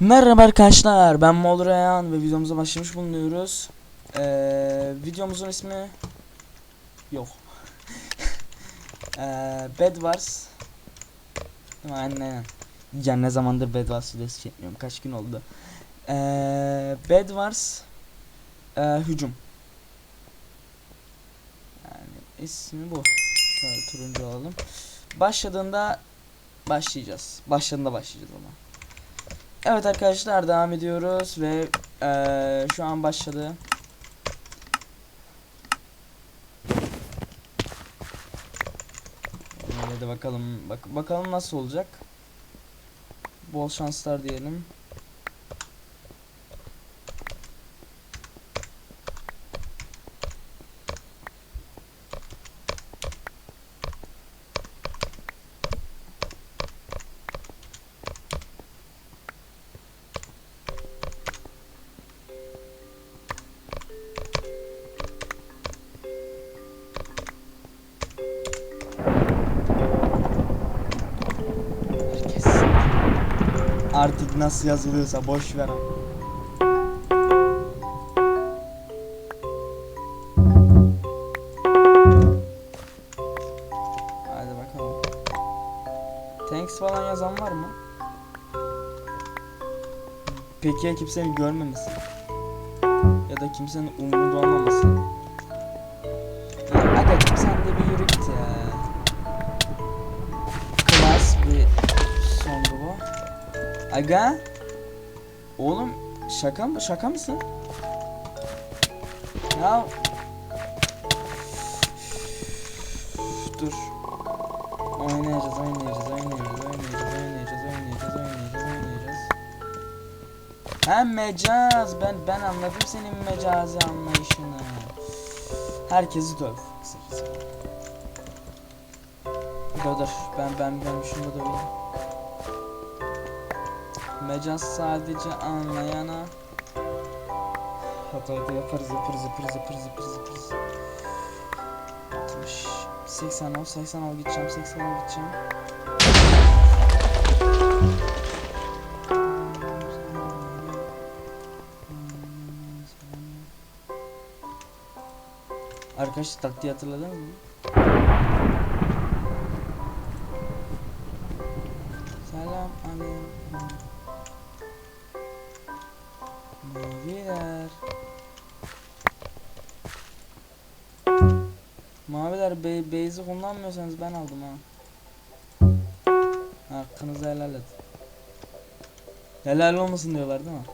Merhaba arkadaşlar ben Molrayan ve videomuza başlamış bulunuyoruz. Ee, videomuzun ismi yok. ee, Bed Wars. Aynen aynen. Ya ne zamandır Bed Wars videosu çekmiyorum kaç gün oldu. Ee, Bed Wars ee, hücum. Yani ismi bu. Şöyle turuncu alalım. Başladığında başlayacağız. Başladığında başlayacağız ama. Evet arkadaşlar devam ediyoruz ve eee, şu an başladı. Hadi bakalım bak bakalım nasıl olacak. Bol şanslar diyelim. Artık nasıl yazılıyorsa boş ver. Hadi bakalım. Thanks falan yazan var mı? Peki ya kimsenin görmemesi? Ya da kimsenin umurunda olmaması? Aga sen de bir yürü git ya. Aga. Oğlum şaka mı şaka mısın? Ya dur. Oynayacağız, oynayacağız, oynayacağız, oynayacağız, oynayacağız, oynayacağız, oynayacağız, oynayacağız. Ha mecaz. Ben ben anladım senin mecazi anlayışını. Herkesi döv. Dur dur. Ben ben ben şunu da döveyim. Mecaz sadece anlayana. Hadi yaparız yaparız yaparız yaparız yaparız yaparız. 60 80 ol 80 ol gideceğim 80 ol gideceğim. Arkadaşlar taktiği hatırladın mı? Maviler. Maviler be base'i kullanmıyorsanız ben aldım ha. Hakkınızı helal et. Helal olmasın diyorlar değil mi?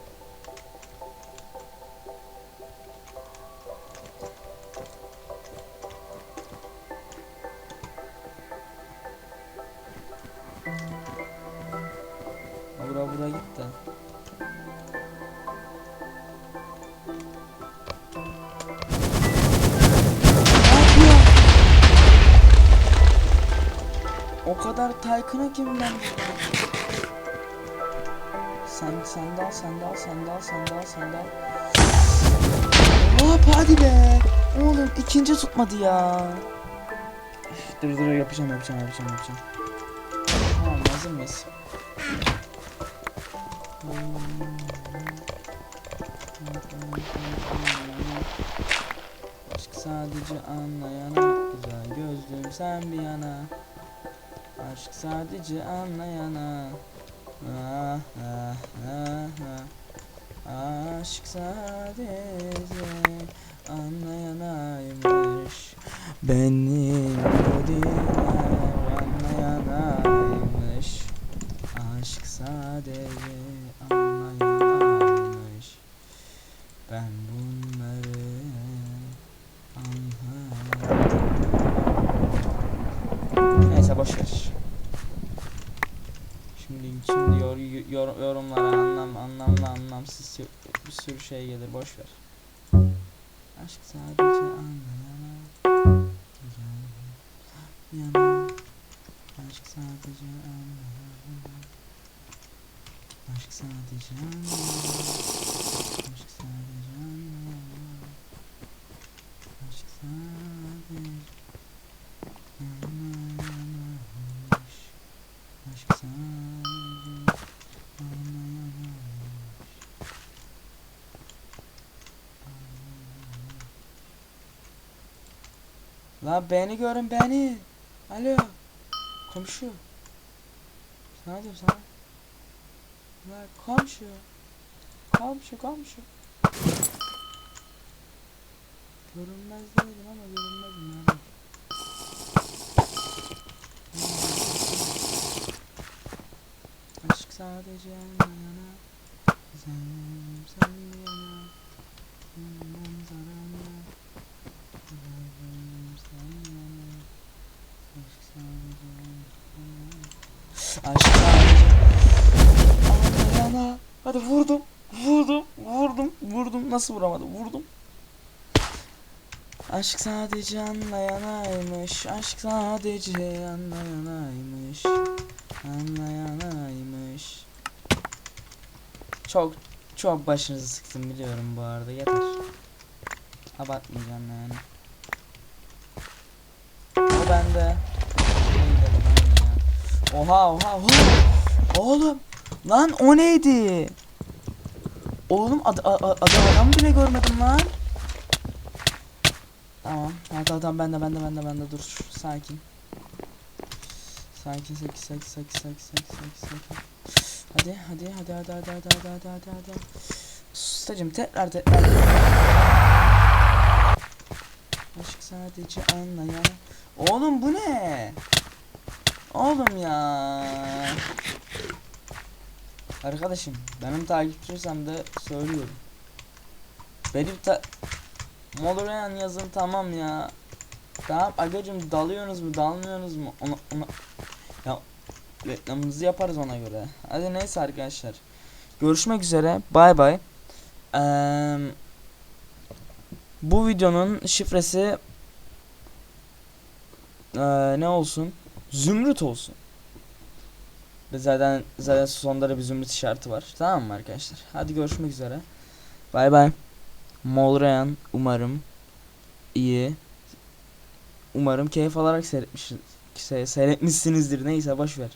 Kadar Tycoon'a kim ben? Sen sen de al sen de al sen de al sen de al sen de al. Hop hadi be. Oğlum ikinci tutmadı ya. Üf, Dur dur yapacağım yapacağım yapacağım yapacağım. Tamam hazır mıyız? Aşk sadece anlayana Güzel gözlüm sen bir yana Aşk sadece anlayana. Ah, ah, ah, ah. Aşk sadece anlayanaymış. Benim o diler anlayanaymış. Aşk sadece anlayanaymış. Ben bunları anladım. Neyse boşver Şimdi yor, yor, yorumlara anlam anlamlı anlamsız bir sürü şey gelir boş ver. Aşk sadece anlayana yana Aşk sadece anlayana Aşk sadece anlayana Aşk sadece Lan beni görün beni. Alo. Komşu. Sana diyorum sana. Lan komşu. Komşu komşu. Görünmez değilim ama görünmezim yani. Aşk sadece yana Güzelim sen yana Manzaramla Güzelim sen yana Aşk sadece Yana yana Hadi vurdum Vurdum Vurdum Vurdum. Nasıl vuramadım? Vurdum. Aşk sadece anlayanaymış Aşk sadece anlayanaymış Anlayanaymış Çok çok başınızı sıktım biliyorum bu arada. Yeter. Abartmayacağım yani. O bende Neydi bu lan ya? Oha oha oha Oğlum Lan o neydi Oğlum ad, a- a- adı adam bile görmedim lan Tamam. Tamam tamam bende bende bende bende dur sakin. Sakin sakin sakin sakin sakin sakin sakin. Hadi hadi hadi hadi hadi hadi hadi hadi hadi hadi. Ustacım tekrar tekrar. Aşk sadece anlayan. Oğlum bu ne? Oğlum ya. Arkadaşım benim takipçiysem de söylüyorum. Benim ta Modern yazın tamam ya. Tamam agacım dalıyorsunuz mu dalmıyorsunuz mu? Ona, ona... Ya reklamımızı yaparız ona göre. Hadi neyse arkadaşlar. Görüşmek üzere. Bay bay. Eee, bu videonun şifresi eee, ne olsun? Zümrüt olsun. Ve zaten zaten sonunda da bir zümrüt işareti var. Tamam mı arkadaşlar? Hadi görüşmek üzere. Bay bay. Molrayan umarım iyi. Umarım keyif alarak seyretmiş, se- seyretmişsinizdir. Neyse boş ver.